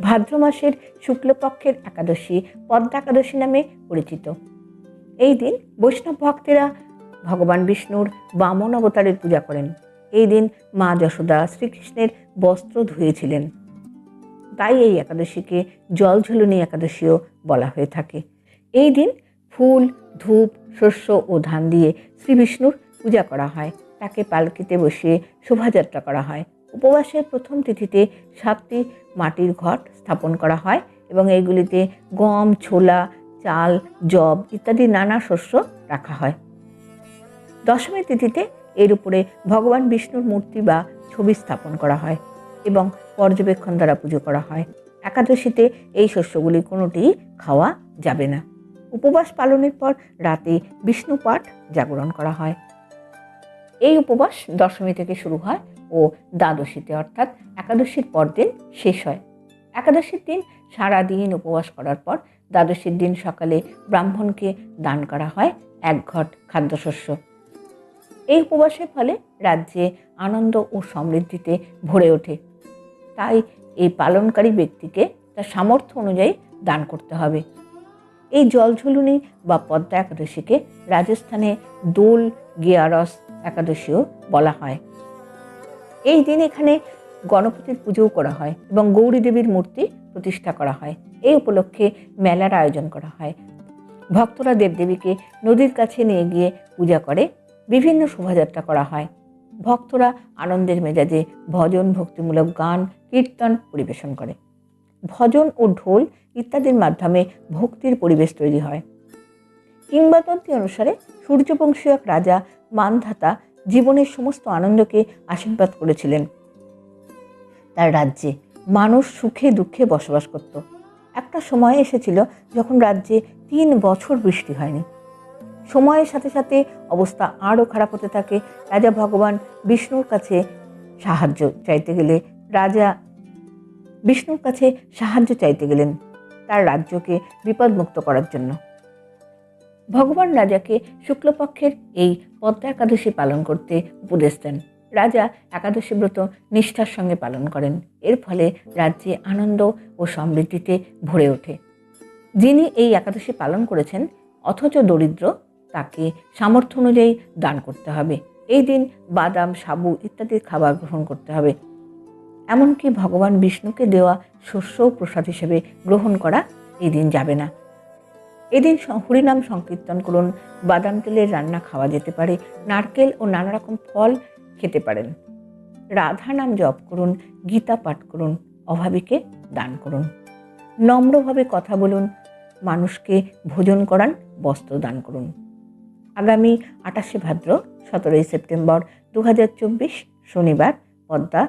ভাদ্র মাসের শুক্লপক্ষের একাদশী, পদ্মা একাদশী নামে পরিচিত। এই দিন বৈষ্ণব ভক্তেরা ভগবান বিষ্ণুর বামন অবতারের পূজা করেন। এই দিন মা যশোদা শ্রীকৃষ্ণের বস্ত্র ধুয়েছিলেন। তাই এই একাদশীকে জল ঝুলনি একাদশীও বলা হয়ে থাকে। এই দিন ফুল, ধূপ, শস্য ও ধান দিয়ে শ্রী বিষ্ণুর পূজা করা হয়। তাকে পালকিতে বসিয়ে শোভাযাত্রা করা হয়। উপবাসের প্রথম তিথিতে সাতটি মাটির ঘট স্থাপন করা হয় এবং এইগুলিতে গম, ছোলা, চাল জব ইত্যাদি নানা শস্য রাখা হয়। দশমী তিথিতে এর উপরে ভগবান বিষ্ণুর মূর্তি বা ছবি স্থাপন করা হয় এবং পর্যবেক্ষণ দ্বারা পুজো করা হয়। একাদশীতে এই শস্যগুলি কোনোটিই খাওয়া যাবে না। উপবাস পালনের পর রাতে বিষ্ণু পাঠ জাগরণ করা হয়। এই উপবাস দশমী থেকে শুরু হয় ও দ্বাদশীতে অর্থাৎ একাদশীর পরদিন শেষ হয়। একাদশীর দিন সারা দিন উপবাস করার পর দ্বাদশীর দিন সকালে ব্রাহ্মণকে দান করা হয় এক ঘট খাদ্যশস্য। এই উপবাসের ফলে রাজ্যে আনন্দ ও সমৃদ্ধিতে ভরে ওঠে। তাই এই পালনকারী ব্যক্তিকে তার সামর্থ্য অনুযায়ী দান করতে হবে। এই জলঝুলুনি বা পদ্মা একাদশীকে রাজস্থানে দোল গিয়ারস একাদশীও বলা হয়। এই দিন এখানে গণপতির পুজোও করা হয় এবং গৌরী দেবীর মূর্তি প্রতিষ্ঠা করা হয়। এই উপলক্ষে মেলার আয়োজন করা হয়। ভক্তরা দেবদেবীকে নদীর কাছে নিয়ে গিয়ে পূজা করে, বিভিন্ন শোভাযাত্রা করা হয়। ভক্তরা আনন্দের মেজাজে ভজন, ভক্তিমূলক গান, কীর্তন পরিবেশন করে। ভজন ও ঢোল ইত্যাদির মাধ্যমে ভক্তির পরিবেশ তৈরি হয়। কিংবদন্তি অনুসারে সূর্যবংশীয় এক রাজা মানধাতা জীবনের সমস্ত আনন্দকে আশীর্বাদ করেছিলেন। তার রাজ্যে মানুষ সুখে দুঃখে বসবাস করত। একটা সময় এসেছিল যখন রাজ্যে তিন বছর বৃষ্টি হয়নি। সময়ের সাথে সাথে অবস্থা আরও খারাপ হতে থাকে। রাজা ভগবান বিষ্ণুর কাছে সাহায্য চাইতে গেলে রাজা বিষ্ণুর কাছে সাহায্য চাইতে গেলেন তার রাজ্যকে বিপদমুক্ত করার জন্য। ভগবান রাজাকে শুক্লপক্ষের এই পদ্মা একাদশী পালন করতে উপদেশ দেন। রাজা একাদশী ব্রত নিষ্ঠার সঙ্গে পালন করেন। এর ফলে রাজ্যে আনন্দ ও সমৃদ্ধিতে ভরে ওঠে। যিনি এই একাদশী পালন করেছেন, অথচ দরিদ্র, তাকে সামর্থ্য অনুযায়ী দান করতে হবে। এই দিন বাদাম, সাবু ইত্যাদি খাবার গ্রহণ করতে হবে। এমনকি ভগবান বিষ্ণুকে দেওয়া শস্য প্রসাদ হিসেবে গ্রহণ করা এই দিন যাবে না। এদিন হরিনাম সংকীর্তন করুন। বাদাম তেলের রান্না খাওয়া যেতে পারে। নারকেল ও নানা রকম ফল খেতে পারেন। রাধা নাম জপ করুন, গীতা পাঠ করুন, অভাবীকে দান করুন। নম্রভাবে কথা বলুন, মানুষকে ভোজন করান, বস্ত্র দান করুন। আগামী আটাশে ভাদ্র, সতেরোই সেপ্টেম্বর দু হাজার চব্বিশ শনিবার, পদ্মা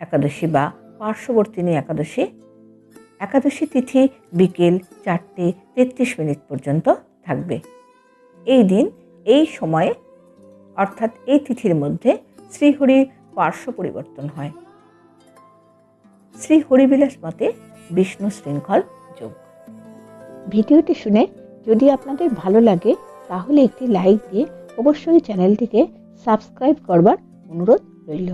একাদশী বা পার্শ্ববর্তিনী একাদশী একাদশী তিথি বিকেল চারটে তেত্রিশ মিনিট পর্যন্ত থাকবে। এই দিন, এই সময়ে, অর্থাৎ এই তিথির মধ্যে শ্রীহরির পার্শ্ব পরিবর্তন হয়। শ্রী হরিবিলাস মতে বিষ্ণু শৃঙ্খল যোগ। ভিডিওটি শুনে যদি আপনাদের ভালো লাগে, তাহলে একটি লাইক দিয়ে অবশ্যই চ্যানেলটিকে সাবস্ক্রাইব করবার অনুরোধ রইল।